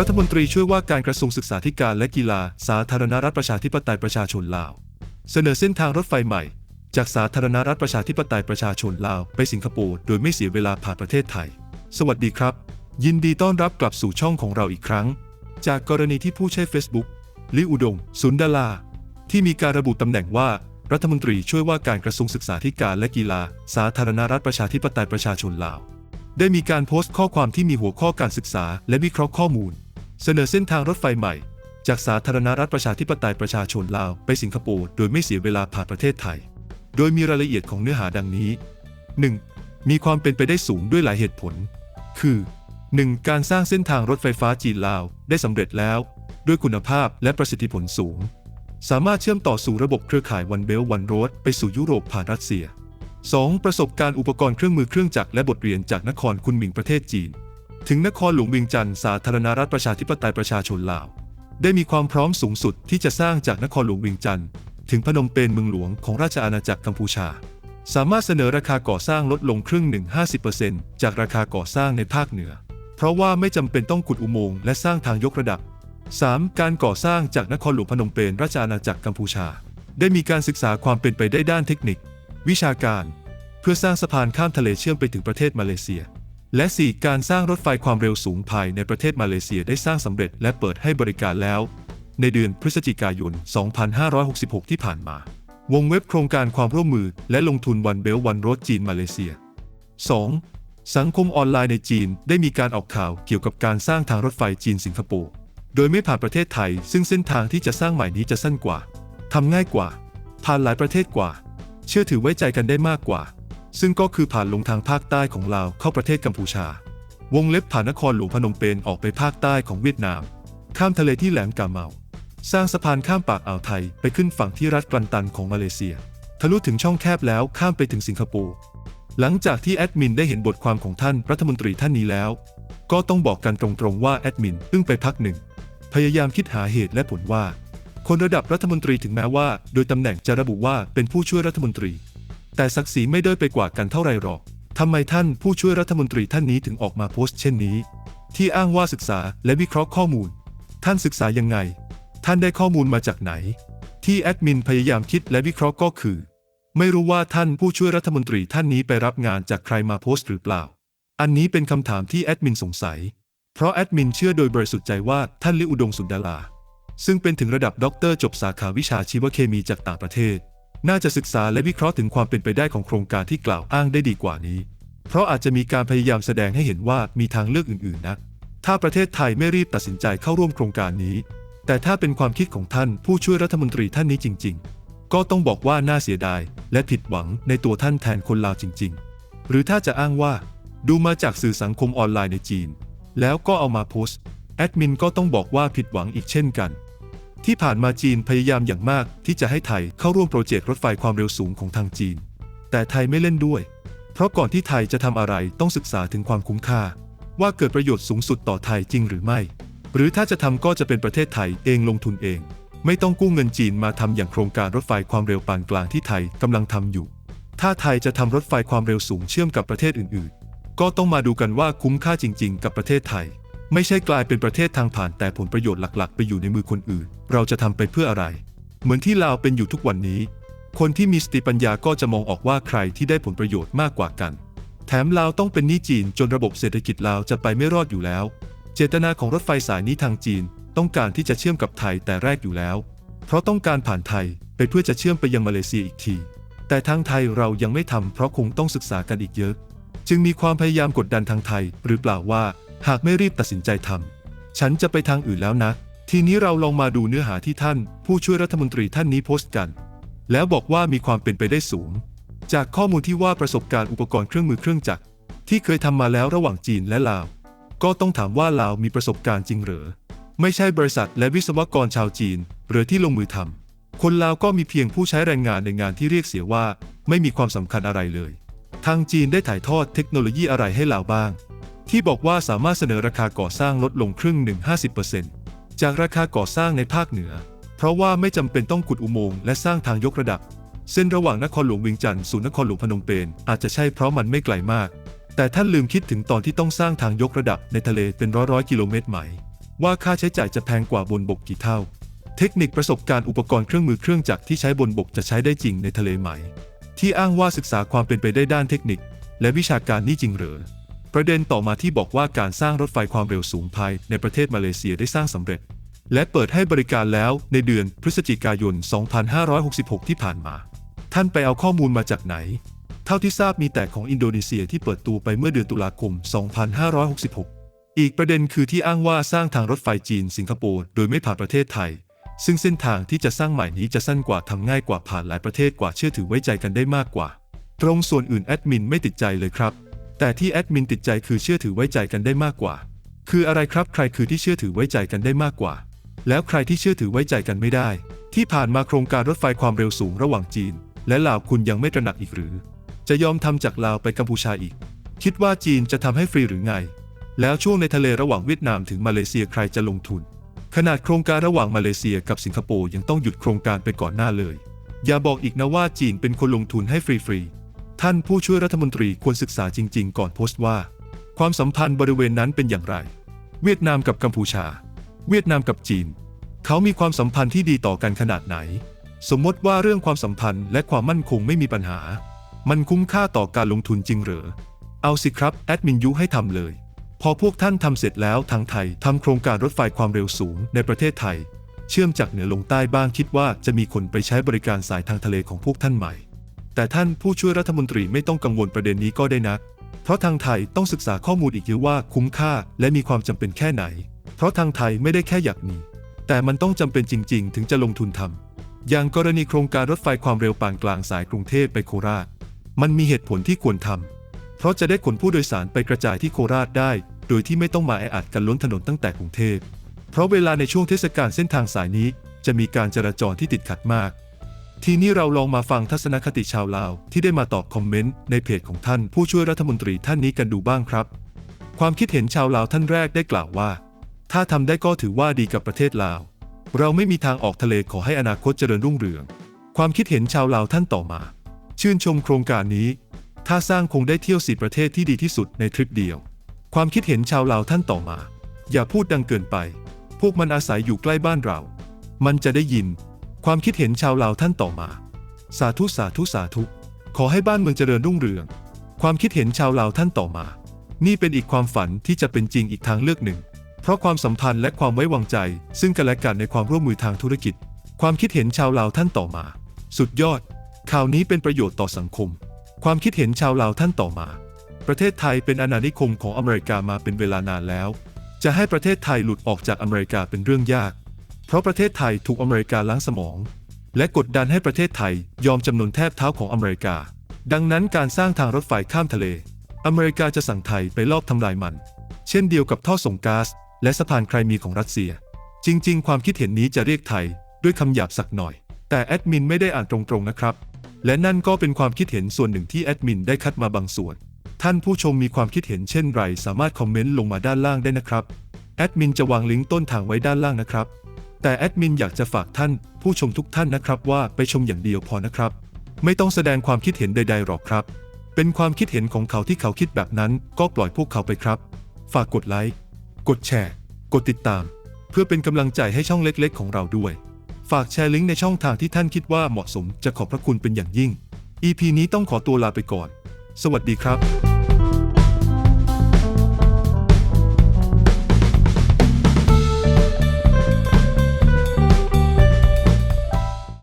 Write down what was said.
รัฐมนตรีช่วยว่าการกระทรวงศึกษาธิการและกีฬา สาธารณรัฐประชาธิปไตยประชาชนลาว เสนอเส้นทางรถไฟใหม่ จากสาธารณรัฐประชาธิปไตยประชาชนลาวไปสิงคโปร์โดยไม่เสียเวลาผ่านประเทศไทย สวัสดีครับ ยินดีต้อนรับกลับสู่ช่องของเราอีกครั้ง จากกรณีที่ผู้ใช้ Facebook ลิอุดงสุนดาลา ที่มีการระบุตำแหน่งว่า รัฐมนตรีช่วยว่าการกระทรวงศึกษาธิการและกีฬา สาธารณรัฐประชาธิปไตยประชาชนลาว ได้มีการโพสต์ข้อความที่มีหัวข้อการศึกษาและวิเคราะห์ข้อมูล เสนอเส้นทางรถไฟใหม่ จากสาธารณรัฐประชาธิปไตยประชาชนลาวไปสิงคโปร์โดยไม่เสียเวลาผ่านประเทศไทย โดยมีรายละเอียดของเนื้อหาดังนี้ 1. มีความเป็นไปได้สูงด้วยหลายเหตุผล คือ 1. การสร้างเส้นทางรถไฟฟ้าจีนลาวได้สำเร็จแล้ว ด้วยคุณภาพและประสิทธิผลสูง สามารถเชื่อมต่อสู่ระบบเครือข่ายวันเบลวันโรดไปสู่ยุโรปผ่านรัสเซีย 2. ประสบการณ์อุปกรณ์เครื่องมือเครื่องจักรและบทเรียนจากนครคุนหมิงประเทศจีน ถึงนครหลวงเวียงจันทร์สาธารณรัฐประชาธิปไตยประชาชนลาว ได้มีความพร้อมสูงสุดที่จะสร้างจากนครหลวงเวียงจันทร์ถึงพนมเปญเมืองหลวงของราชอาณาจักรกัมพูชา สามารถเสนอราคาก่อสร้างลดลงครึ่งหนึ่ง50%จากราคาก่อสร้างในภาคเหนือ เพราะว่าไม่จำเป็นต้องขุดอุโมงค์และสร้างทางยกระดับ 3. การก่อสร้างจากนครหลวงพนมเปญราชอาณาจักรกัมพูชา ได้มีการศึกษาความเป็นไปได้ด้านเทคนิค วิชาการ เพื่อสร้างสะพานข้ามทะเลเชื่อมไปถึงประเทศมาเลเซีย และ 4. การสร้างรถไฟความเร็วสูงภายในประเทศมาเลเซียได้สร้างสำเร็จและเปิดให้บริการแล้ว ในเดือนพฤศจิกายน 2566 ที่ผ่านมา วงเว็บโครงการความร่วมมือและลงทุนวันเบลวันรดจีนมาเลเซีย 2. สังคมออนไลน์ในจีนได้มีการออกข่าวเกี่ยวกับการสร้างทางรถไฟจีนสิงคโปร์ โดยไม่ผ่านประเทศไทย ซึ่งเส้นทางที่จะสร้างใหม่นี้จะสั้นกว่าทำง่ายกว่า ผ่านหลายประเทศกว่า เชื่อถือไว้ใจกันได้มากกว่า ซึ่งก็คือผ่านลงทางภาคใต้ของลาวเข้าประเทศกัมพูชา วงเล็บผ่านนครหลวงพนมเปญออกไปภาคใต้ของเวียดนาม ข้ามทะเลที่แหลมกาเมา สร้างสะพานข้ามปากอ่าวไทยไปขึ้นฝั่งที่รัฐกลันตันของมาเลเซีย ทะลุถึงช่องแคบแล้วข้ามไปถึงสิงคโปร์หลังจากที่แอดมินได้เห็นบทความของท่านรัฐมนตรีท่านนี้แล้ว ก็ต้องบอกกันตรงๆว่าแอดมินอึ้งไปพักหนึ่ง พยายามคิดหาเหตุและผลว่า คนระดับรัฐมนตรีถึงแม้ว่า โดยตำแหน่งจะระบุว่าเป็นผู้ช่วยรัฐมนตรี แต่ศักดิ์ศรีไม่ด้อยไปกว่ากันเท่าไรหรอกทำไมท่านผู้ช่วยรัฐมนตรีท่านนี้ถึงออกมาโพสต์เช่นนี้ ที่อ้างว่าศึกษาและวิเคราะห์ข้อมูล ท่านศึกษายังไง ท่านได้ข้อมูลมาจากไหน ที่แอดมินพยายามคิดและวิเคราะห์ก็คือ ไม่รู้ว่าท่านผู้ช่วยรัฐมนตรีท่านนี้ไปรับงานจากใครมาโพสต์หรือเปล่า อันนี้เป็นคำถามที่แอดมินสงสัย เพราะแอดมินเชื่อโดยบริสุทธิ์ใจว่าท่านลิอุดงสุนดาลา ซึ่งเป็นถึงระดับด็อกเตอร์จบสาขาวิชาชีวเคมีจากต่างประเทศ น่าจะศึกษาและวิเคราะห์ถึงความเป็นไปได้ของโครงการที่กล่าวอ้างได้ดีกว่านี้ เพราะอาจจะมีการพยายามแสดงให้เห็นว่ามีทางเลือกอื่นๆนะ ถ้าประเทศไทยไม่รีบตัดสินใจเข้าร่วมโครงการนี้ แต่ถ้าเป็นความคิดของท่านผู้ช่วยรัฐมนตรีท่านนี้จริง ๆ ก็ต้องบอกว่าน่าเสียดาย และผิดหวังในตัวท่านแทนคนลาวจริง ๆ หรือถ้าจะอ้างว่า ดูมาจากสื่อสังคมออนไลน์ในจีน แล้วก็เอามาโพสต์แอดมินก็ต้องบอกว่าผิดหวังอีกเช่นกัน ที่ผ่านมาจีนพยายามอย่างมากที่จะให้ไทยเข้าร่วมโปรเจกต์รถไฟความเร็วสูงของทางจีน แต่ไทยไม่เล่นด้วย เพราะก่อนที่ไทยจะทำอะไรต้องศึกษาถึงความคุ้มค่า ว่าเกิดประโยชน์สูงสุดต่อไทยจริงหรือไม่ หรือถ้าจะทำก็จะเป็นประเทศไทยเองลงทุนเอง ไม่ต้องกู้เงินจีนมาทำอย่างโครงการรถไฟความเร็วปานกลางที่ไทยกำลังทำอยู่ ถ้าไทยจะทำรถไฟความเร็วสูงเชื่อมกับประเทศอื่น ๆ ก็ต้องมาดูกันว่าคุ้มค่าจริง ๆ กับประเทศไทย ไม่ใช่กลายเป็นประเทศทางผ่านแต่ผลประโยชน์หลักๆ ไปอยู่ในมือคนอื่น เราจะทำไปเพื่ออะไร เหมือนที่ลาวเป็นอยู่ทุกวันนี้ คนที่มีสติปัญญาก็จะมองออกว่าใครที่ได้ผลประโยชน์มากกว่ากัน แถมลาวต้องเป็นหนี้จีนจนระบบเศรษฐกิจลาวจะไปไม่รอดอยู่แล้ว เจตนาของรถไฟสายนี้ทางจีน ต้องการที่จะเชื่อมกับไทยแต่แรกอยู่แล้ว เพราะต้องการผ่านไทยไปเพื่อจะเชื่อมไปยังมาเลเซียอีกที แต่ทางไทยเรายังไม่ทำเพราะคงต้องศึกษากันอีกเยอะ จึงมีความพยายามกดดันทางไทยหรือเปล่าว่า หากไม่รีบตัดสินใจทำฉันจะไปทางอื่นแล้วนะ ทีนี้เราลองมาดูเนื้อหาที่ท่าน ผู้ช่วยรัฐมนตรีท่านนี้โพสต์กัน แล้วบอกว่ามีความเป็นไปได้สูง จากข้อมูลที่ว่าประสบการณ์อุปกรณ์เครื่องมือเครื่องจักร ที่เคยทำมาแล้วระหว่างจีนและลาว ก็ต้องถามว่าลาวมีประสบการณ์จริงหรือไม่ใช่บริษัทและวิศวกรชาวจีน หรือที่ลงมือทำคนลาวก็มีเพียงผู้ใช้แรงงานในงานที่เรียกเสียว่า ไม่มีความสำคัญอะไรเลย ทางจีนได้ถ่ายทอดเทคโนโลยีอะไรให้ลาวบ้าง ที่บอกว่าสามารถเสนอราคาก่อสร้างลดลงครึ่งหนึ่ง50%จากราคาก่อสร้างในภาคเหนือ เพราะว่าไม่จำเป็นต้องขุดอุโมงค์และสร้างทางยกระดับ เส้นระหว่างนครหลวงเวียงจันทร์สู่นครหลวงพนมเปญอาจจะใช่เพราะมันไม่ไกลมาก แต่ท่านลืมคิดถึงตอนที่ต้องสร้างทางยกระดับในทะเลเป็นร้อยร้อยกิโลเมตรไหม ว่าค่าใช้จ่ายจะแพงกว่าบนบกกี่เท่า เทคนิคประสบการณ์อุปกรณ์เครื่องมือเครื่องจักรที่ใช้บนบกจะใช้ได้จริงในทะเลไหม ที่อ้างว่าศึกษาความเป็นไปได้ด้านเทคนิค และวิชาการนี่จริงหรือ ประเด็นต่อมาที่บอกว่าการสร้างรถไฟความเร็วสูงภายในประเทศมาเลเซียได้สร้างสำเร็จ และเปิดให้บริการแล้วในเดือนพฤศจิกายน 2566 ที่ผ่านมา ท่านไปเอาข้อมูลมาจากไหน เท่าที่ทราบมีแต่ของอินโดนีเซียที่เปิดตัวไปเมื่อเดือนตุลาคม 2566 อีกประเด็นคือที่อ้างว่าสร้างทางรถไฟจีนสิงคโปร์โดยไม่ผ่านประเทศไทย ซึ่งเส้นทางที่จะสร้างใหม่นี้จะสั้นกว่าทำง่ายกว่าผ่านหลายประเทศกว่าเชื่อถือไว้ใจกันได้มากกว่า ตรงส่วนอื่นแอดมินไม่ติดใจเลยครับ แต่ที่แอดมินติดใจคือเชื่อถือไว้ใจกันได้มากกว่า คืออะไรครับใครคือที่เชื่อถือไว้ใจกันได้มากกว่า แล้วใครที่เชื่อถือไว้ใจกันไม่ได้ ที่ผ่านมาโครงการรถไฟความเร็วสูงระหว่างจีน และลาวคุณยังไม่ตระหนักอีกหรือ จะยอมทำจากลาวไปกัมพูชาอีก คิดว่าจีนจะทำให้ฟรีหรือไง แล้วช่วงในทะเลระหว่างเวียดนามถึงมาเลเซียใครจะลงทุน ขนาดโครงการระหว่างมาเลเซียกับสิงคโปร์ยังต้องหยุดโครงการไปก่อนหน้าเลย อย่าบอกอีกนะว่าจีนเป็นคนลงทุนให้ฟรีๆ ท่านผู้ช่วยรัฐมนตรีควรศึกษาจริง ๆ ก่อนโพสต์ว่า ความสัมพันธ์บริเวณนั้นเป็นอย่างไร เวียดนามกับกัมพูชา เวียดนามกับจีน เขามีความสัมพันธ์ที่ดีต่อกันขนาดไหน สมมติว่าเรื่องความสัมพันธ์และความมั่นคงไม่มีปัญหา มันคุ้มค่าต่อการลงทุนจริงเหรอ เอาสิครับแอดมินยุให้ทำเลย พอพวกท่านทำเสร็จแล้วทางไทยทำโครงการรถไฟความเร็วสูงในประเทศไทย เชื่อมจากเหนือลงใต้บ้างคิดว่าจะมีคนไปใช้บริการสายทางทะเลของพวกท่านใหม่ แต่ท่านผู้ช่วยรัฐมนตรีไม่ต้องกังวลประเด็นนี้ก็ได้นะ เพราะทางไทยต้องศึกษาข้อมูลอีกเยอะว่าคุ้มค่าและมีความจำเป็นแค่ไหน เพราะทางไทยไม่ได้แค่อยากมี แต่มันต้องจำเป็นจริง ๆ ถึงจะลงทุนทำอย่างกรณีโครงการรถไฟความเร็วปานกลางสายกรุงเทพไปโคราช มันมีเหตุผลที่ควรทำเพราะจะได้ขนผู้โดยสารไปกระจายที่โคราชได้ โดยที่ไม่ต้องมาแออัดกันล้นถนนตั้งแต่กรุงเทพ เพราะเวลาในช่วงเทศกาลเส้นทางสายนี้ จะมีการจราจรที่ติดขัดมาก ทีนี้เราลองมาฟังทัศนคติชาวลาว ที่ได้มาตอบคอมเมนต์ในเพจของท่านผู้ช่วยรัฐมนตรีท่านนี้กันดูบ้างครับ ความคิดเห็นชาวลาวท่านแรกได้กล่าวว่า ถ้าทำได้ก็ถือว่าดีกับประเทศลาว เราไม่มีทางออกทะเลขอให้อนาคตเจริญรุ่งเรือง ความคิดเห็นชาวลาวท่านต่อมา ชื่นชมโครงการนี้ ถ้าสร้างคงได้เที่ยวสีประเทศที่ดีที่สุดในทริปเดียว ความคิดเห็นชาวลาวท่านต่อมา อย่าพูดดังเกินไป พวกมันอาศัยอยู่ใกล้บ้านเรา มันจะได้ยิน ความคิดเห็นชาวลาวท่านต่อมา สาธุสาธุสาธุ ขอให้บ้านเมืองเจริญรุ่งเรือง ความคิดเห็นชาวลาวท่านต่อมา นี่เป็นอีกความฝันที่จะเป็นจริงอีกทางเลือกหนึ่ง เพราะความสัมพันธ์และความไว้วางใจ ซึ่งกันและกันในความร่วมมือทางธุรกิจ ความคิดเห็นชาวลาวท่านต่อมา สุดยอด ข่าวนี้เป็นประโยชน์ต่อสังคม ความคิดเห็นชาวลาวท่านต่อมา ประเทศไทยเป็นอาณานิคมของอเมริกามาเป็นเวลานานแล้ว จะให้ประเทศไทยหลุดออกจากอเมริกาเป็นเรื่องยาก เพราะประเทศไทยถูกอเมริกาล้างสมอง และกดดันให้ประเทศไทยยอมจำนนแทบเท้าของอเมริกา ดังนั้นการสร้างทางรถไฟข้ามทะเล อเมริกาจะสั่งไทยไปลอบทำลายมัน เช่นเดียวกับท่อส่งก๊าซและสะพานไครมีของรัสเซีย จริง ๆ ความคิดเห็นนี้จะเรียกไทยด้วยคำหยาบสักหน่อย แต่แอดมินไม่ได้อ่านตรงๆนะครับ และนั่นก็เป็นความคิดเห็นส่วนหนึ่งที่แอดมินได้คัดมาบางส่วน ท่านผู้ชมมีความคิดเห็นเช่นไร สามารถคอมเมนต์ลงมาด้านล่างได้นะครับ แอดมินจะวางลิงก์ต้นทางไว้ด้านล่างนะครับ แต่แอดมินอยากจะฝากท่านผู้ชมทุกท่านนะครับว่าไปชมอย่างเดียวพอนะครับ ไม่ต้องแสดงความคิดเห็นใด ๆหรอกครับ เป็นความคิดเห็นของเขาที่เขาคิดแบบนั้น ก็ปล่อยพวกเขาไปครับ ฝากกดไลค์กดแชร์ กดติดตาม เพื่อเป็นกำลังใจให้ช่องเล็กๆ ของเราด้วย ฝากแชร์ลิงก์ในช่องทางที่ท่านคิดว่าเหมาะสมจะขอบพระคุณเป็นอย่างยิ่ง EP นี้ต้องขอตัวลาไปก่อน สวัสดีครับ